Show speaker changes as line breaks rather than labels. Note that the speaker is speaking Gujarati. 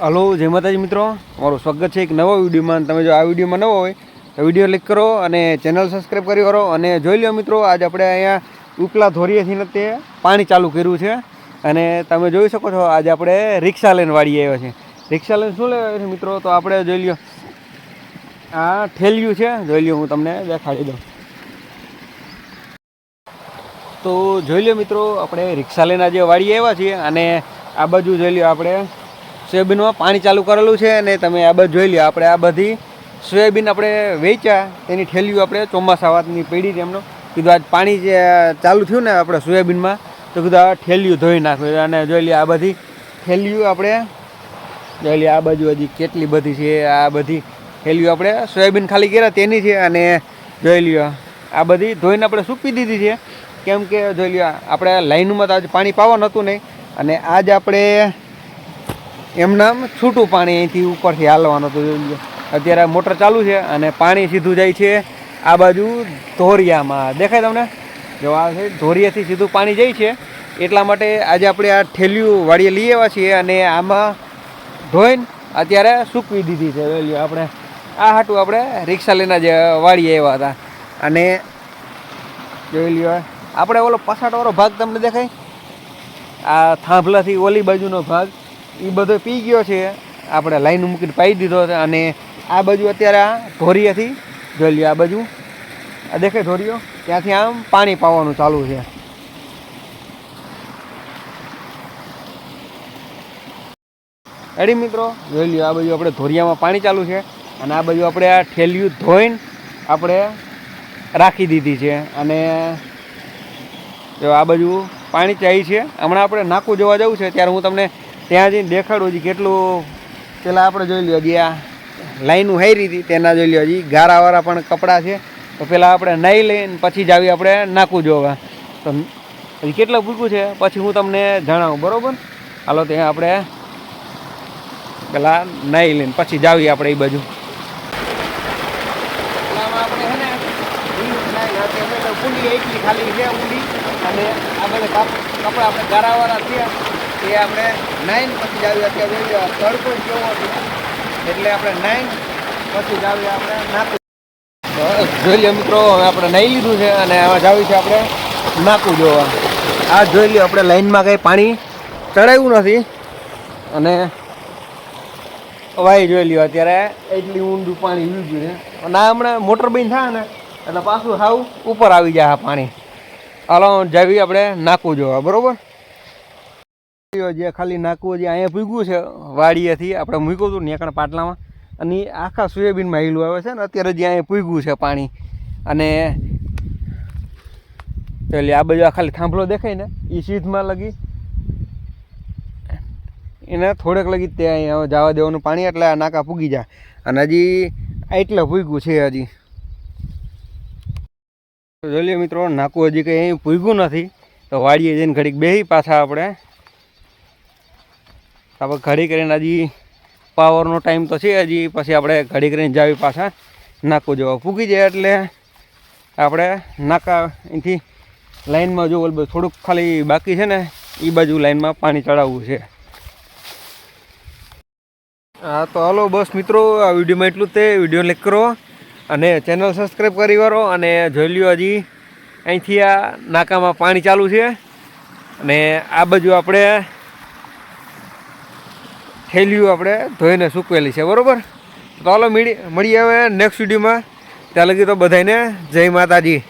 હલો, જય માતાજી મિત્રો. અમારું સ્વાગત છે એક નવો વિડીયોમાં. તમે જો આ વિડીયોમાં નવો હોય, તો વીડિયો ક્લિક કરો અને ચેનલ સબસ્ક્રાઈબ કરી કરો. અને જોઈ લો મિત્રો, આજે આપણે અહીંયા ઉપલા ધોરીએથી તે પાણી ચાલુ કર્યું છે. અને તમે જોઈ શકો છો, આજે આપણે રિક્ષા લઈને વાળી આવ્યા છે રિક્ષા લઈને શું લેવા છે મિત્રો? તો આપણે જોઈ લ્યો, આ ઠેલિયું છે. જોઈ લ્યો, હું તમને દેખાડી દઉં. તો જોઈ લો મિત્રો, આપણે રિક્ષા લઈને આજે વાળી આવ્યા છીએ. અને આ બાજુ જોઈ લ્યો આપણે સોયાબીનમાં પાણી ચાલુ કરેલું છે અને તમે આ બધું જોઈ લો આપણે આ બધી સોયાબીન આપણે વેચ્યા તેની ઠેલીઓ આપણે ચોમાસા વાતની પડી હતી એમનો. કીધું આજ પાણી જે ચાલુ થયું ને આપણે સોયાબીનમાં, તો કીધું આ ઠેલીઓ ધોઈ નાખ્યું અને જોઈ લઈએ આ બધી ઠેલીઓ આપણે, જોઈ લઈએ આ બાજુ હજી કેટલી બધી છે, આ બધી ઠેલીઓ આપણે સોયાબીન ખાલી કર્યા, તેની છે અને જોઈ લ્યો, આ બધી ધોઈને આપણે સૂકવી દીધી છે. કેમ કે જોઈ લ્યો, આપણે લાઈનમાં તો આજે પાણી પાવાનું હતું નહીં. અને આજ આપણે એમનામ છૂટું પાણી અહીંથી ઉપરથી હાલવાનું હતું જોઈએ અત્યારે મોટર ચાલુ છે અને પાણી સીધું જાય છે આ બાજુ ધોરિયામાં. દેખાય તમને? જો આ છે, ધોરિયાથી સીધું પાણી જાય છે. એટલા માટે આજે આપણે આ ઠેલિયું વાળીએ લઈ આવ્યા છીએ અને આમાં ધોઈને અત્યારે સૂકવી દીધી છે, જોઈ લ્યો આપણે. આ હાટું આપણે રિક્ષા લઈને જ વાળીએ આવ્યા હતા. અને જોઈ લ્યો આપણે ઓલો પસાટવાળો ભાગ તમને દેખાય? આ થાંભલાથી ઓલી બાજુનો ભાગ. એ બધો પી ગયો છે. આપણે લાઈન મૂકીને પાઈ દીધો છે અને આ બાજુ અત્યારે આ ધોરિયાથી જોઈ લ્યો આ બાજુ. આ દેખે ધોરિયો ત્યાંથી આમ પાણી પાવાનું ચાલુ છે. એડી મિત્રો? જોઈ લ્યો આ બાજુ આપણે ધોરિયામાં પાણી ચાલુ છે અને આ બાજુ આપણે આ ઠેલિયું ધોઈને આપણે રાખી દીધી છે. અને જો આ બાજુ પાણી ચાઈ છે. હમણાં આપણે નાકું જોવા જવું છે. ત્યારે હું તમને ત્યાં જઈને દેખાડું હજી કેટલું પેલા આપણે જોઈ લ્યો હજી આ લાઈનું હારી હતી તેના જોઈ લ્યો હજી. ગારાવાળા પણ કપડાં છે. તો પેલા આપણે નહીં લઈને પછી જ આવી આપણે નાખવું જોવા. તો હજી કેટલું ભૂખ્યું છે? પછી હું તમને જણાવું બરોબર? હાલો ત્યાં આપણે પેલા નહીં લઈને પછી જાવી આપણે એ બાજુ. ઊંડી એટલી ખાલી છે ઊંડી. અને આ બધા કપડાં આપણે ગારાવાળા છે એ આપણે નાઇન પછી જાવી અત્યારે લો તડકો કેવો એટલે આપણે નાઇન પછી જાવી આપણે બસ જોઈ લે મિત્રો, હવે આપણે નાહી લીધું છે અને આમાં જાવી છે આપણે નાકું જોવા. આ જોઈ લ્યો આપણે લાઈનમાં કંઈ પાણી ચડાવ્યું નથી. અને વાય જોઈ લ્યો અત્યારે એટલી ઊંડું પાણી લીધું છે. અને આ હમણાં મોટર બંધ થાય ને, એટલે પાછું સાવ ઉપર આવી જાય આ પાણી. હાલો, જાવી આપણે નાકું જોવા, બરોબર? જે ખાલી નાકું જે અહીંયા ભૂગ્યું છે, વાડીએથી આપણે મૂક્યું હતું નેકણ પાટલામાં. અને આખા સોયાબીનમાં હીલું આવે છે ને, અત્યારે જે અહીંયા પૂગ્યું છે પાણી. અને એટલે આ બાજુ આ ખાલી થાંભલો દેખાય ને એ સીધમાં લગી. એને થોડેક લગી તે અહીંયા જવા દેવાનું પાણી, એટલે આ નાકા પૂગી જાય. અને હજી એટલે ભૂગ્યું છે હજી. તો જોઈ મિત્રો, નાકું હજી કંઈ અહીં પૂગ્યું નથી. તો વાડીએ જઈને ઘડીક બેહી પાછા આપણે. આપણે ઘડી કરીને હજી પાવરનો ટાઈમ તો છે હજી, પછી આપણે ઘડી કરીને જાવી પાછા નાકું જવા ફૂગી જાય એટલે આપણે નાકા અહીંથી લાઇનમાં જો થોડુંક ખાલી બાકી છે ને એ બાજુ લાઇનમાં પાણી ચડાવવું છે. હા, તો હાલો બસ મિત્રો, આ વિડીયોમાં એટલું જ તે. વીડિયો લાઈક કરો અને ચેનલ સબસ્ક્રાઈબ કરી વાળો અને જોઈ લ્યો હજી અહીંથી આ નાકામાં પાણી ચાલુ છે. અને આ બાજુ આપણે થેલીઓ આપણે ધોઈને સૂકવેલી છે, બરાબર? તો ચાલો મળી મળીએ હવે નેક્સ્ટ વિડીયોમાં ત્યાં લગી તો બધાને જય માતાજી.